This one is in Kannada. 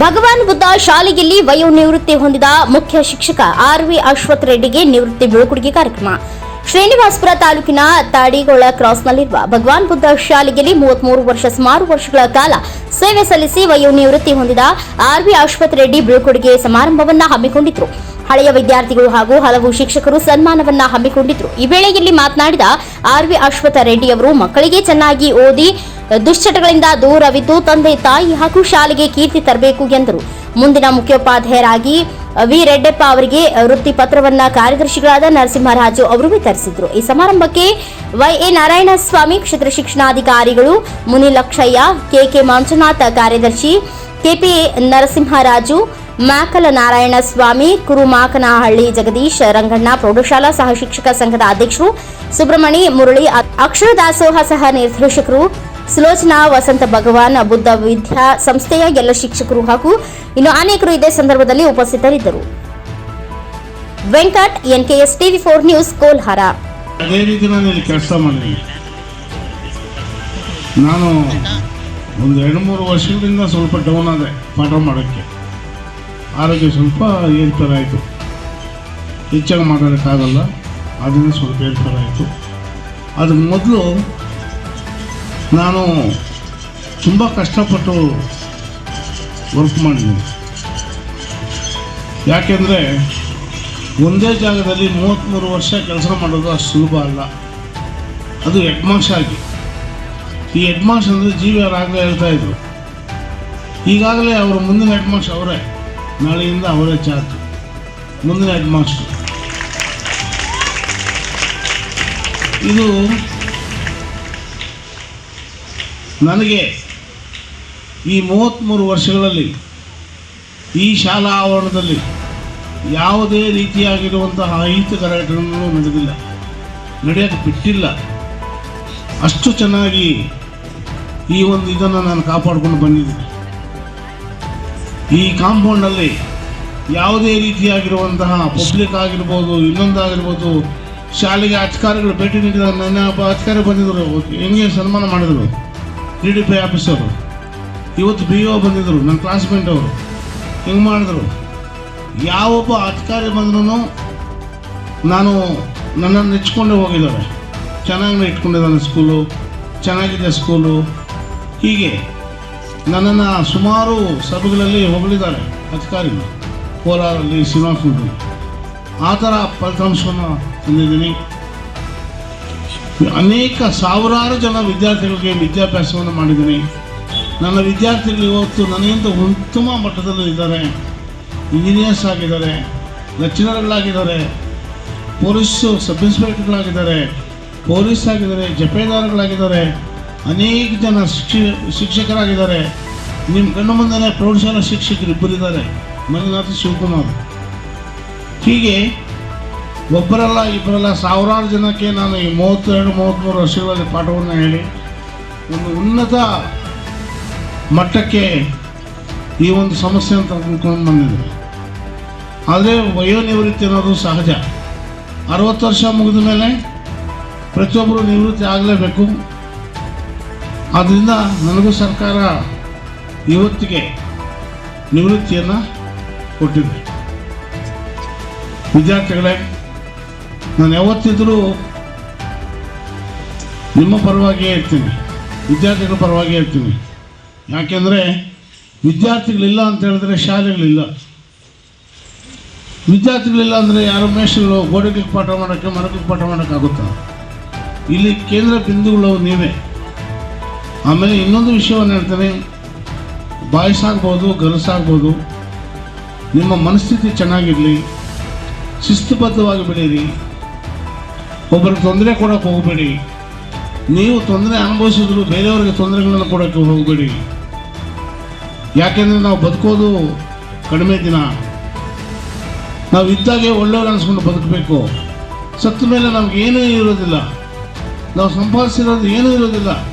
ಭಗವಾನ್ ಬುದ್ಧ ಶಾಲೆಯಲ್ಲಿ ವಯೋನಿವೃತ್ತಿ ಹೊಂದಿದ ಮುಖ್ಯ ಶಿಕ್ಷಕ ಆರ್ ವಿ ಅಶ್ವಥ್ ರೆಡ್ಡಿಗೆ ನಿವೃತ್ತಿ ಬೀಳ್ಕೊಡುಗೆ ಕಾರ್ಯಕ್ರಮ. ಶ್ರೀನಿವಾಸಪುರ ತಾಲೂಕಿನ ತಾಡಿಗೊಳ ಕ್ರಾಸ್ನಲ್ಲಿರುವ ಭಗವಾನ್ ಬುದ್ಧ ಶಾಲೆಯಲ್ಲಿ ಮೂವತ್ಮೂರು ವರ್ಷ ಸುಮಾರು ವರ್ಷಗಳ ಕಾಲ ಸೇವೆ ಸಲ್ಲಿಸಿ ವಯೋನಿವೃತ್ತಿ ಹೊಂದಿದ ಆರ್ ವಿ ಅಶ್ವಥ್ ರೆಡ್ಡಿ ಬೀಳ್ಕೊಡುಗೆ ಸಮಾರಂಭವನ್ನ ಹಮ್ಮಿಕೊಂಡಿದ್ರು. ಹಳೆಯ ವಿದ್ಯಾರ್ಥಿಗಳು ಹಾಗೂ ಹಲವು ಶಿಕ್ಷಕರು ಸನ್ಮಾನವನ್ನ ಹಮ್ಮಿಕೊಂಡಿದ್ರು. ಈ ವೇಳೆಯಲ್ಲಿ ಮಾತನಾಡಿದ ಆರ್ ವಿ ಅಶ್ವಥ ರೆಡ್ಡಿ ಅವರು ಮಕ್ಕಳಿಗೆ ಚೆನ್ನಾಗಿ ಓದಿ ದುಶ್ಚಟಗಳಿಂದ ದೂರವಿದ್ದು ತಂದೆ ತಾಯಿ ಹಾಗೂ ಶಾಲೆಗೆ ಕೀರ್ತಿ ತರಬೇಕು ಎಂದರು. ಮುಂದಿನ ಮುಖ್ಯೋಪಾಧ್ಯಾಯರಾಗಿ ವಿ. ರೆಡ್ಡಪ್ಪ ಅವರಿಗೆ ವೃತ್ತಿ ಪತ್ರವನ್ನ ಕಾರ್ಯದರ್ಶಿಗಳಾದ ನರಸಿಂಹರಾಜು ಅವರು ವಿತರಿಸಿದ್ರು. ಈ ಸಮಾರಂಭಕ್ಕೆ ವೈಎ ನಾರಾಯಣಸ್ವಾಮಿ ಕ್ಷೇತ್ರ ಶಿಕ್ಷಣಾಧಿಕಾರಿಗಳು ಮುನಿಲಕ್ಷಯ್ಯ ಕೆಕೆ ಮಂಜುನಾಥ ಕಾರ್ಯದರ್ಶಿ ಕೆಪಿ ನರಸಿಂಹರಾಜು ಮಾಕಲ ನಾರಾಯಣ ಸ್ವಾಮಿ ಕುರುಮಾಕನಹಳ್ಳಿ ಜಗದೀಶ್, ರಂಗಣ್ಣ ಪ್ರೌಢಶಾಲಾ ಸಹ ಶಿಕ್ಷಕ ಸಂಘದ ಅಧ್ಯಕ್ಷರು ಸುಬ್ರಹ್ಮಣಿ ಮುರಳಿ, ಅಕ್ಷರ ದಾಸೋಹ ಸಹ ನಿರ್ದೇಶಕರು ಸುಲೋಚನಾ ವಸಂತ ಭಗವಾನ್ ಬುದ್ಧ ವಿದ್ಯಾ ಸಂಸ್ಥೆಯ ಎಲ್ಲ ಶಿಕ್ಷಕರು ಹಾಗೂ ಇನ್ನು ಅನೇಕರು ಇದೇ ಸಂದರ್ಭದಲ್ಲಿ ಉಪಸ್ಥಿತರಿದ್ದರು. Venkat, NKS TV four news, Kolhara. ಅದೇ ರೀತಿ ನಾನು ಇಲ್ಲಿ ಕೆಲಸ ಮಾಡಿ ನಾನು ಒಂದು ಎರಡು ಮೂರು ವರ್ಷಗಳಿಂದ ಸ್ವಲ್ಪ ಡೌನ್ ಆದೆ ಪಾಠ ಮಾಡೋಕ್ಕೆ. ಆರೋಗ್ಯ ಸ್ವಲ್ಪ ಏರ್ಪೇರಾಯಿತು ಹೆಚ್ಚಾಗಿ ಮಾತಾಡೋಕ್ಕಾಗಲ್ಲ. ಅದರಿಂದ ಸ್ವಲ್ಪ ಏರ್ಪೇರಾಯಿತು ಅದಕ್ಕೆ ಮೊದಲು ನಾನು ತುಂಬ ಕಷ್ಟಪಟ್ಟು ವರ್ಕ್ ಮಾಡಿದ್ದೀನಿ. ಯಾಕೆಂದರೆ ಒಂದೇ ಜಾಗದಲ್ಲಿ ಮೂವತ್ತ್ಮೂರು ವರ್ಷ ಕೆಲಸ ಮಾಡೋದು ಅಷ್ಟು ಸುಲಭ ಅಲ್ಲ. ಅದು ಹೆಡ್ ಮಾಸ್ಟರ್ ಆಗಿ. ಈ ಹೆಡ್ ಮಾಸ್ಟರ್ ಅಂದರೆ ಜಿ ವಿ ಆರ್ ಆಗಲೇ ಹೇಳ್ತಾ ಇದ್ರು. ಈಗಾಗಲೇ ಅವರು ಮುಂದಿನ ಹೆಡ್ ಮಾಸ್ಟರ್ ಅವರೇ. ನಾಳೆಯಿಂದ ಅವರೇ ಚಾತು ಮುಂದಿನ ಹೆಡ್ ಮಾಸ್ಟರ್ ಇದು ನನಗೆ ಈ ಮೂವತ್ತ್ಮೂರು ವರ್ಷಗಳಲ್ಲಿ, ಈ ಶಾಲಾ ಆವರಣದಲ್ಲಿ ಯಾವುದೇ ರೀತಿಯಾಗಿರುವಂತಹ ಅಹಿತಕರ ಘಟನೆಗಳು ನಡೆದಿಲ್ಲ. ನಡೆಯೋಕ್ಕೆ ಬಿಟ್ಟಿಲ್ಲ. ಅಷ್ಟು ಚೆನ್ನಾಗಿ ಈ ಒಂದು ಇದನ್ನು ನಾನು ಕಾಪಾಡಿಕೊಂಡು ಬಂದಿದ್ದೀನಿ. ಈ ಕಾಂಪೌಂಡಲ್ಲಿ ಯಾವುದೇ ರೀತಿಯಾಗಿರುವಂತಹ ಪಬ್ಲಿಕ್ ಆಗಿರ್ಬೋದು ಇನ್ನೊಂದಾಗಿರ್ಬೋದು ಶಾಲೆಗೆ ಅಧಿಕಾರಿಗಳು ಭೇಟಿ ನೀಡಿದಾಗ ನನ್ನ ಅಧಿಕಾರಿ ಬಂದಿದ್ದರು ಹೆಂಗೆ ಸನ್ಮಾನ ಮಾಡಿದರು? ಡಿ ಡಿ ಆಫೀಸರು ಇವತ್ತು ಬಿ ಒ ಬಂದಿದ್ದರು ನನ್ನ ಕ್ಲಾಸ್ಮೇಟ್ ಅವರು. ಹಿಂಗೆ ಮಾಡಿದ್ರು. ಯಾವೊಬ್ಬ ಅಧಿಕಾರಿ ಬಂದ್ರೂ ನಾನು ನನ್ನನ್ನು ನೆಚ್ಕೊಂಡೇ ಹೋಗಿದ್ದಾರೆ. ಚೆನ್ನಾಗಿ ಇಟ್ಕೊಂಡಿದ್ದಾನೆ ಸ್ಕೂಲು ಚೆನ್ನಾಗಿದೆ ಸ್ಕೂಲು ಹೀಗೆ ನನ್ನನ್ನು ಸುಮಾರು ಸಭೆಗಳಲ್ಲಿ ಹೊಗಳಿದ್ದಾರೆ ಅಧಿಕಾರಿಗಳು. ಕೋಲಾರಲ್ಲಿ ಶ್ರೀನಿವಾಸಪುರದಲ್ಲಿ ಆ ಥರ ಫಲಿತಾಂಶವನ್ನು ತಂದಿದ್ದೀನಿ. ಅನೇಕ ಸಾವಿರಾರು ಜನ ವಿದ್ಯಾರ್ಥಿಗಳಿಗೆ ವಿದ್ಯಾಭ್ಯಾಸವನ್ನು ಮಾಡಿದ್ದೀನಿ. ನನ್ನ ವಿದ್ಯಾರ್ಥಿಗಳು ಇವತ್ತು ನನಗಿಂತ ಉತ್ತಮ ಮಟ್ಟದಲ್ಲೂ ಇದ್ದಾರೆ. ಇಂಜಿನಿಯರ್ಸ್ ಆಗಿದ್ದಾರೆ ಲೆಕ್ಚರರ್ಗಳಾಗಿದ್ದಾರೆ ಪೊಲೀಸು ಸಬ್ ಇನ್ಸ್ಪೆಕ್ಟರ್ಗಳಾಗಿದ್ದಾರೆ ಪೊಲೀಸ್ ಆಗಿದ್ದಾರೆ, ಜಪೇದಾರಗಳಾಗಿದ್ದಾರೆ, ಅನೇಕ ಜನ ಶಿಕ್ಷ, ಶಿಕ್ಷಕರಾಗಿದ್ದಾರೆ. ನಿಮ್ಮ ಕಣ್ಣು ಮುಂದೆ ಪ್ರೌಢಶಾಲಾ ಶಿಕ್ಷಕರು ಇಬ್ಬರಿದ್ದಾರೆ ಮಂಜುನಾಥ ಶಿವಕುಮಾರ್. ಹೀಗೆ ಒಬ್ಬರಲ್ಲ ಇಬ್ಬರಲ್ಲ ಸಾವಿರಾರು ಜನಕ್ಕೆ ನಾನು ಈ ಮೂವತ್ತೆರಡು ಮೂವತ್ತ್ಮೂರು ವರ್ಷಗಳಲ್ಲಿ ಪಾಠವನ್ನು ಹೇಳಿ ಒಂದು ಉನ್ನತ ಮಟ್ಟಕ್ಕೆ ಈ ಒಂದು ಸಮಸ್ಯೆ ಅಂತ ಅಂದ್ಕೊಂಡು ಬಂದಿದೆ ಆದರೆ ವಯೋನಿವೃತ್ತಿ ಅನ್ನೋದು ಸಹಜ. ಅರವತ್ತು ವರ್ಷ ಮುಗಿದ ಮೇಲೆ ಪ್ರತಿಯೊಬ್ಬರು ನಿವೃತ್ತಿ ಆಗಲೇಬೇಕು. ಆದ್ದರಿಂದ ನನಗೂ ಸರ್ಕಾರ ಇವತ್ತಿಗೆ ನಿವೃತ್ತಿಯನ್ನು ಕೊಟ್ಟಿದೆ. ವಿದ್ಯಾರ್ಥಿಗಳೇ ನಾನು ಯಾವತ್ತಿದ್ರೂ ನಿಮ್ಮ ಪರವಾಗಿಯೇ ಹೇಳ್ತೀನಿ ವಿದ್ಯಾರ್ಥಿಗಳ ಪರವಾಗಿ ಹೇಳ್ತೀನಿ ಯಾಕೆಂದರೆ ವಿದ್ಯಾರ್ಥಿಗಳಿಲ್ಲ ಅಂತ ಹೇಳಿದ್ರೆ ಶಾಲೆಗಳಿಲ್ಲ. ವಿದ್ಯಾರ್ಥಿಗಳಿಲ್ಲ ಅಂದರೆ ಯಾರು ಮೇಷಗಳು ಗೋಡೆಗಳಿಗೆ ಪಾಠ ಮಾಡೋಕ್ಕೆ, ಮರಕ್ಕೆ ಪಾಠ ಮಾಡೋಕ್ಕಾಗುತ್ತಾ? ಇಲ್ಲಿ ಕೇಂದ್ರ ಬಿಂದುಗಳು ನೀವೇ. ಆಮೇಲೆ ಇನ್ನೊಂದು ವಿಷಯವನ್ನು ಹೇಳ್ತೇನೆ. ಬಾಯ್ಸ್ ಆಗ್ಬೋದು ಗರ್ಲ್ಸ್ ಆಗ್ಬೋದು ನಿಮ್ಮ ಮನಸ್ಥಿತಿ ಚೆನ್ನಾಗಿರಲಿ, ಶಿಸ್ತುಬದ್ಧವಾಗಿ ಬೆಳೀರಿ ಒಬ್ಬರಿಗೆ ತೊಂದರೆ ಕೊಡೋಕೆ ಹೋಗಬೇಡಿ. ನೀವು ತೊಂದರೆ ಅನುಭವಿಸಿದ್ರು ಬೇರೆಯವರಿಗೆ ತೊಂದರೆಗಳನ್ನು ಕೊಡೋಕ್ಕೆ ಹೋಗಬೇಡಿ. ಯಾಕೆಂದರೆ ನಾವು ಬದುಕೋದು ಕಡಿಮೆ ದಿನ. ನಾವು ಇದ್ದಾಗೆ ಒಳ್ಳೆಯವ್ರು ಅನಿಸ್ಕೊಂಡು ಬದುಕಬೇಕು. ಸತ್ತ ಮೇಲೆ ನಮ್ಗೆ ಏನೂ ಇರೋದಿಲ್ಲ. ನಾವು ಸಂಪಾದಿಸಿರೋದು ಏನೂ ಇರೋದಿಲ್ಲ.